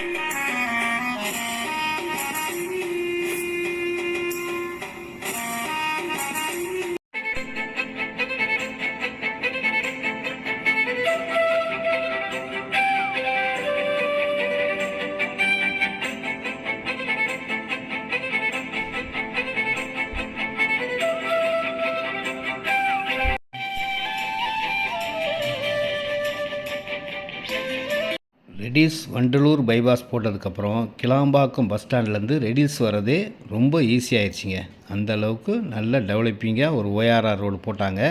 えっ? Reddy's Vandalur bypass போட்டதுக்கப்புறம் Kilambakkam bus ஸ்டாண்ட்லேருந்து ரெடிஸ் வரதே ரொம்ப ஈஸியாகிடுச்சிங்க ஆயிடுச்சுங்க. அந்த அளவுக்கு நல்ல டெவலப்பிங்காக ஒரு ஓஆர்ஆர் ரோடு போட்டாங்க.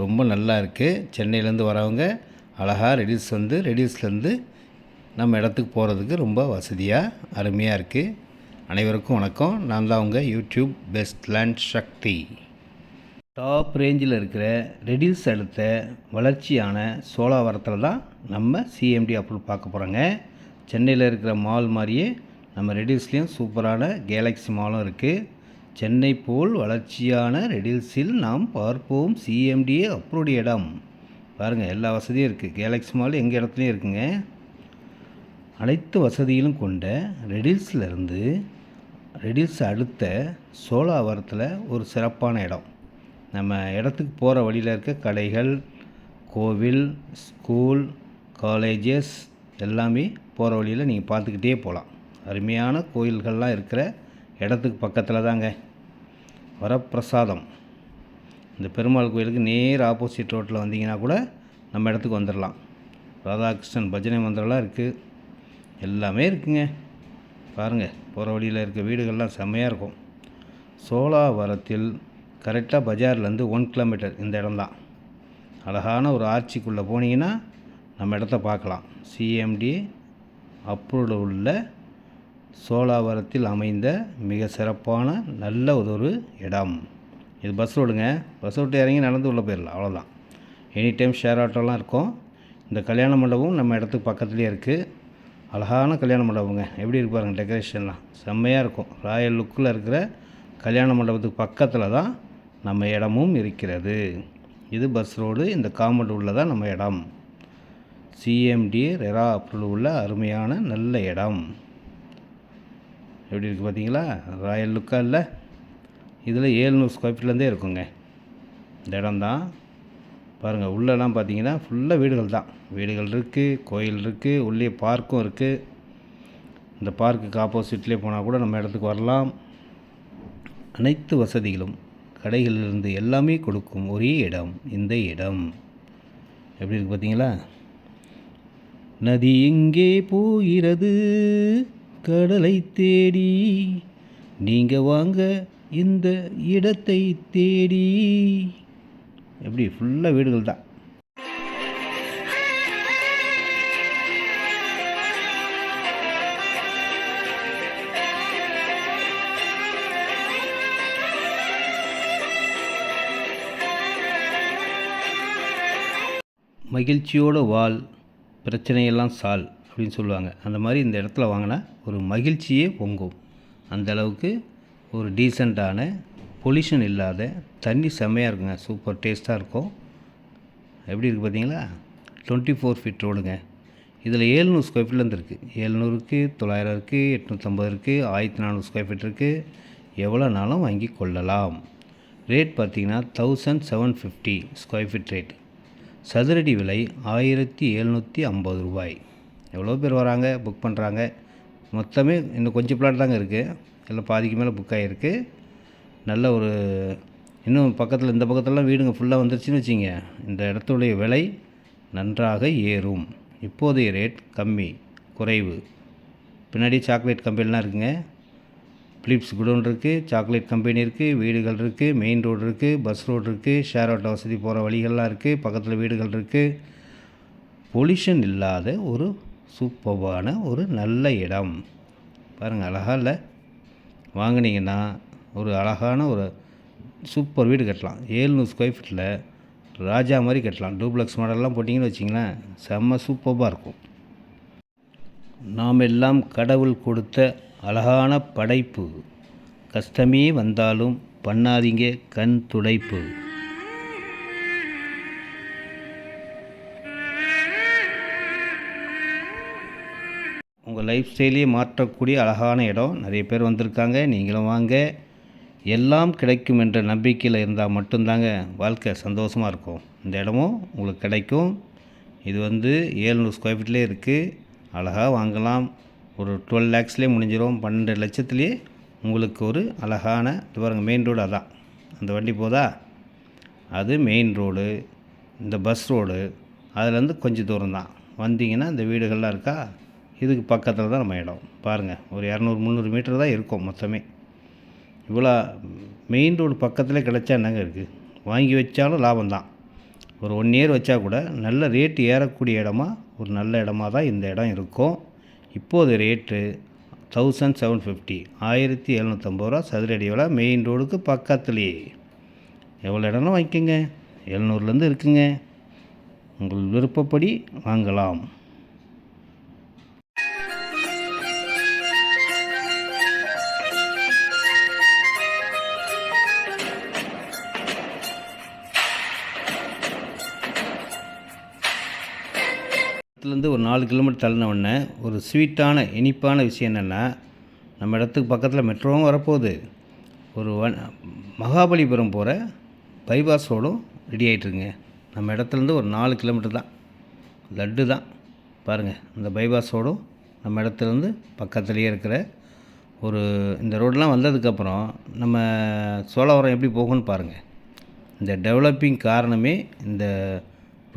ரொம்ப நல்லா இருக்குது சென்னையிலேருந்து வரவங்க அழகாக ரெடிஸ் வந்து ரெடிஸ்லேருந்து நம்ம இடத்துக்கு போகிறதுக்கு ரொம்ப வசதியாக அருமையாக இருக்குது அனைவருக்கும் வணக்கம். நான் தான் உங்கள் YouTube best land Sakthi. Top ரேஞ்சில் இருக்கிற ரெடில்ஸ் அடுத்த வளர்ச்சியான சோலாவரத்தில் தான் நம்ம சிஎம்டி அப்ரூவ் பார்க்க போகிறோங்க சென்னையில் இருக்கிற மால் மாதிரியே நம்ம ரெடில்ஸ்லேயும் சூப்பரான கேலக்ஸி மாலும் இருக்குது சென்னை போல் வளர்ச்சியான ரெடில்ஸில் நாம் பார்ப்போம் சிஎம்டிஏ அப்ரூவ்டு இடம். பாருங்கள் எல்லா வசதியும் இருக்குது கேலக்ஸி மால் எங்கள் இடத்துலையும் இருக்குங்க. அனைத்து வசதிகளும் கொண்ட ரெடில்ஸ்லேருந்து ரெடில்ஸ் அடுத்த சோலாவரத்தில் ஒரு சிறப்பான இடம். நம்ம இடத்துக்கு போகிற வழியில் இருக்க கடைகள் கோவில் ஸ்கூல் காலேஜஸ் எல்லாமே போகிற வழியில் நீங்கள் பார்த்துக்கிட்டே போகலாம் அருமையான கோயில்கள்லாம் இருக்கிற இடத்துக்கு பக்கத்தில் தாங்க. வரப்பிரசாதம். இந்த பெருமாள் கோயிலுக்கு நேர் ஆப்போசிட் ரோட்டில் வந்தீங்கன்னா கூட நம்ம இடத்துக்கு வந்துடலாம் ராதாகிருஷ்ணன் பஜனை மந்திரம்லாம் இருக்குது எல்லாமே இருக்குங்க. பாருங்கள் போகிற வழியில் இருக்க வீடுகள்லாம் செம்மையாக இருக்கும். சோலாவரத்தில் கரெக்டாக பஜார்லேருந்து ஒன் கிலோமீட்டர் இந்த இடம்தான். அழகான ஒரு ஆர்ச்சிக்குள்ளே போனீங்கன்னா நம்ம இடத்த பார்க்கலாம். சிஎம்டி அப்ரூவ்டு உள்ள சோழாவரத்தில் அமைந்த மிக சிறப்பான நல்ல ஒரு இடம். இது பஸ் ரோடுங்க பஸ் ரோட்டு இறங்கி நடந்து உள்ளே போயிடலாம். அவ்வளோதான் எனி டைம் ஷேர் ஆட்டோலாம் இருக்கும். இந்த கல்யாண மண்டபம் நம்ம இடத்துக்கு பக்கத்துலேயே இருக்குது அழகான கல்யாண மண்டபங்க. எப்படி இருக்கு டெக்கரேஷன்லாம் செம்மையாக இருக்கும். ராயல் லுக்கில் இருக்கிற கல்யாண மண்டபத்துக்கு பக்கத்தில் தான் நம்ம இடமும் இருக்கிறது. இது பஸ் ரோடு இந்த காம்பவுண்ட் உள்ள தான் நம்ம இடம். சிஎம்டி ரெரா அப்ரூவல் உள்ள அருமையான நல்ல இடம். எப்படி இருக்குது பார்த்தீங்களா ராயல் லுக்காக இல்லை? இதில் ஏழ்நூறு ஸ்கொயர் ஃபீட்லேருந்தே இருக்குங்க. இந்த இடம் தான். பாருங்கள் உள்ளெல்லாம் பார்த்தீங்கன்னா ஃபுல்லாக வீடுகள் தான். வீடுகள் இருக்குது கோயில் இருக்குது உள்ளே பார்க்கும் இருக்குது இந்த பார்க்குக்கு ஆப்போசிட்லேயே போனால் கூட நம்ம இடத்துக்கு வரலாம். அனைத்து வசதிகளும் கடைகளிலிருந்து எல்லாமே கொடுக்கும் ஒரே இடம் இந்த இடம். எப்படி இருக்குது பார்த்தீங்களா நதி எங்கே போகிறது? கடலை தேடி. நீங்கள் வாங்க இந்த இடத்தை தேடி. எப்படி? ஃபுல்லாக வீடுகள் தான். மகிழ்ச்சியோட வாழ். பிரச்சனையெல்லாம் சால் அப்படின்னு சொல்லுவாங்க. அந்த மாதிரி இந்த இடத்துல வாங்கினா ஒரு மகிழ்ச்சியே பொங்கும். அந்தளவுக்கு ஒரு டீசெண்டான பொல்யூஷன் இல்லாத தண்ணி செம்மையாக இருக்குங்க. சூப்பர் டேஸ்ட்டாக இருக்கும். எப்படி இருக்குது பார்த்தீங்களா? டுவெண்ட்டி ஃபோர் ஃபீட் ரோடுங்க. இதில் ஏழ்நூறு ஸ்கொயர் ஃபீட்லேருந்து இருக்குது ஏழ்நூறுக்கு தொள்ளாயிரம் இருக்குது எட்நூற்றம்பது இருக்குது ஆயிரத்தி நானூறு ஸ்கொயர் ஃபீட் இருக்குது எவ்வளோனாலும் வாங்கி கொள்ளலாம். ரேட் பார்த்திங்கன்னா thousand seven fifty square feet rate சதுரடி விலை ஆயிரத்தி எழுநூற்றி ஐம்பது ரூபாய். எவ்வளோ பேர் வராங்க புக் பண்ணுறாங்க மொத்தமே இன்னும் கொஞ்சம் பிளாட் தாங்க இருக்குது எல்லாம் பாதிக்கு மேலே புக் ஆகிருக்கு நல்ல ஒரு இன்னும் பக்கத்தில் இந்த பக்கத்துலலாம் வீடுங்க ஃபுல்லாக வந்துருச்சுன்னு வச்சிங்க. இந்த இடத்துடைய விலை நன்றாக ஏறும். இப்போதைய ரேட் கம்மி குறைவு. பின்னாடி சாக்லேட் கம்பெனிலாம் இருக்குங்க. பிலிப்ஸ் குடோன் இருக்குது சாக்லேட் கம்பெனி இருக்குது வீடுகள் இருக்குது மெயின் ரோடு இருக்குது பஸ் ரோடு இருக்குது ஷேர் ஆட்டோ வசதி போகிற வழிகள்லாம் இருக்குது பக்கத்தில் வீடுகள் இருக்குது பொல்யூஷன் இல்லாத ஒரு சூப்பர்பான ஒரு நல்ல இடம் பாருங்கள் அழகாக இல்லை வாங்கினீங்கன்னா ஒரு அழகான ஒரு சூப்பர் வீடு கட்டலாம் ஏழ்நூறு ஸ்கொயர் ஃபீட்டில் ராஜா மாதிரி கட்டலாம் டூப்ளக்ஸ் மாடல்லாம் போட்டிங்கன்னு வச்சிங்களேன் செம்ம சூப்பராக இருக்கும் நாம் எல்லாம் கடவுள் கொடுத்த அழகான படைப்பு. கஷ்டமே வந்தாலும் பண்ணாதீங்க கண் துடைப்பு. உங்கள் லைஃப் ஸ்டைலே மாற்றக்கூடிய அழகான இடம். நிறைய பேர் வந்திருக்காங்க நீங்களும் வாங்க. எல்லாம் கிடைக்கும் என்ற நம்பிக்கையில் இருந்தால் மட்டும்தாங்க வாழ்க்கை சந்தோஷமாக இருக்கும். இந்த இடமும் உங்களுக்கு கிடைக்கும். இது வந்து ஏழ்நூறு ஸ்கொயர் ஃபீட்லேயே இருக்குது அழகாக வாங்கலாம். ஒரு டுவெல் லேக்ஸ்லேயே முடிஞ்சிடும் பன்னெண்டு லட்சத்துலேயே உங்களுக்கு ஒரு அழகான இது பாருங்கள் மெயின் ரோடு அதான். அந்த வண்டி போதா? அது மெயின் ரோடு இந்த பஸ் ரோடு அதுலேருந்து கொஞ்சம் தூரம் தான் வந்தீங்கன்னா இந்த வீடுகள்லாம் இருக்கா? இதுக்கு பக்கத்தில் தான் நம்ம இடம். பாருங்கள் ஒரு இரநூறு முந்நூறு மீட்டர் தான் இருக்கும் மொத்தமே. இவ்வளோ மெயின் ரோடு பக்கத்தில் கிடச்சா என்னங்க இருக்குது வாங்கி வச்சாலும் லாபம் தான் ஒரு ஒன் இயர் வச்சா கூட நல்ல ரேட்டு ஏறக்கூடிய இடமா ஒரு நல்ல இடமா தான் இந்த இடம் இருக்கும். இப்போது ரேட்டு தௌசண்ட் செவன் ஃபிஃப்டி ஆயிரத்தி எழுநூற்றம்பது ரூபா சதுரடி விலை மெயின் ரோடுக்கு பக்கத்துலேயே எவ்வளோ இடம்னா வாங்கிக்கோங்க. எழுநூறுலேருந்து இருக்குங்க. உங்கள் விருப்பப்படி வாங்கலாம். இடத்துலேருந்து ஒரு நாலு கிலோமீட்டர் தள்ளினவுடனே ஒரு ஸ்வீட்டான இனிப்பான விஷயம் என்னென்னா நம்ம இடத்துக்கு பக்கத்தில் மெட்ரோவும் வரப்போகுது. ஒரு வன் மகாபலிபுரம் போகிற பைபாஸ் ரோடும் ரெடி ஆகிட்டுருங்க நம்ம இடத்துலேருந்து ஒரு நாலு கிலோமீட்டர் தான். லட்டு தான். பாருங்கள் இந்த பைபாஸ் ரோடும் நம்ம இடத்துலேருந்து பக்கத்துலேயே இருக்கிற ஒரு இந்த ரோடெலாம் வந்ததுக்கப்புறம் நம்ம சோழவரம் எப்படி போகும்னு பாருங்கள் இந்த டெவலப்பிங் காரணமே இந்த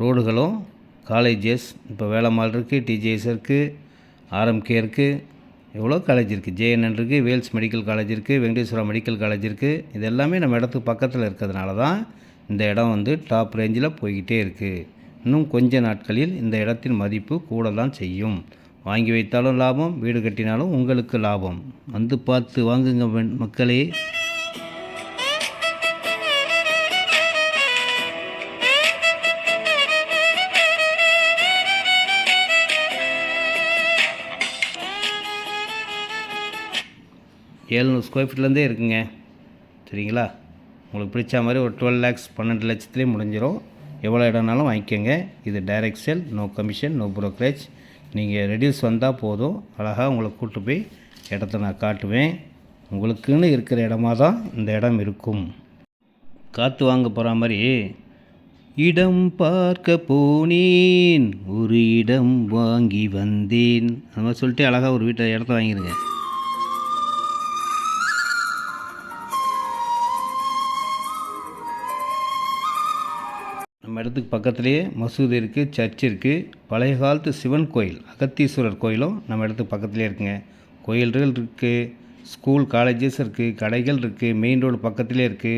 ரோடுகளும் காலேஜஸ் இப்போ வேளம்மாள் இருக்குது டிஜிஎஸ் இருக்குது ஆர்எம்கே இருக்குது எவ்வளோ காலேஜ் இருக்குது ஜேஎன்என் இருக்குது வேல்ஸ் மெடிக்கல் காலேஜ் இருக்குது வெங்கடேஸ்வரா மெடிக்கல் காலேஜ் இருக்குது இது எல்லாமே நம்ம இடத்துக்கு பக்கத்தில் இருக்கிறதுனால தான் இந்த இடம் வந்து டாப் ரேஞ்சில் போய்கிட்டே இருக்குது இன்னும் கொஞ்ச நாட்களில் இந்த இடத்தின் மதிப்பு கூட தான் செய்யும். வாங்கி வைத்தாலும் லாபம் வீடு கட்டினாலும் உங்களுக்கு லாபம். வந்து பார்த்து வாங்குங்க மக்களே. ஏழ்நூறு ஸ்கொயர் ஃபீட்லேருந்தே இருக்குங்க. சரிங்களா? உங்களுக்கு பிடிச்ச மாதிரி ஒரு டுவெல் லேக்ஸ் பன்னெண்டு லட்சத்துலேயும் முடிஞ்சிடும் எவ்வளோ இடம்னாலும் வாங்கிக்கோங்க. இது direct sale no commission no brokerage நீங்கள் ரெடியூஸ் வந்தால் போதும். அழகாக உங்களை கூட்டு போய் இடத்த நான் காட்டுவேன். உங்களுக்குன்னு இருக்கிற இடமா தான் இந்த இடம் இருக்கும். காற்று வாங்க போகிற மாதிரி இடம் பார்க்க போனேன் ஒரு இடம் வாங்கி வந்தேன். அந்த மாதிரி சொல்லிட்டு அழகாக ஒரு வீட்டை இடத்த வாங்கிடுங்க நம்ம இடத்துக்கு பக்கத்துலேயே மசூதி இருக்குது சர்ச் இருக்குது பழைய காலத்து சிவன் கோயில் அகத்தீஸ்வரர் கோயிலும் நம்ம இடத்துக்கு பக்கத்துலேயே இருக்குங்க. கோயில்கள் இருக்குது ஸ்கூல் காலேஜஸ் இருக்குது கடைகள் இருக்குது மெயின் ரோடு பக்கத்துலேயே இருக்குது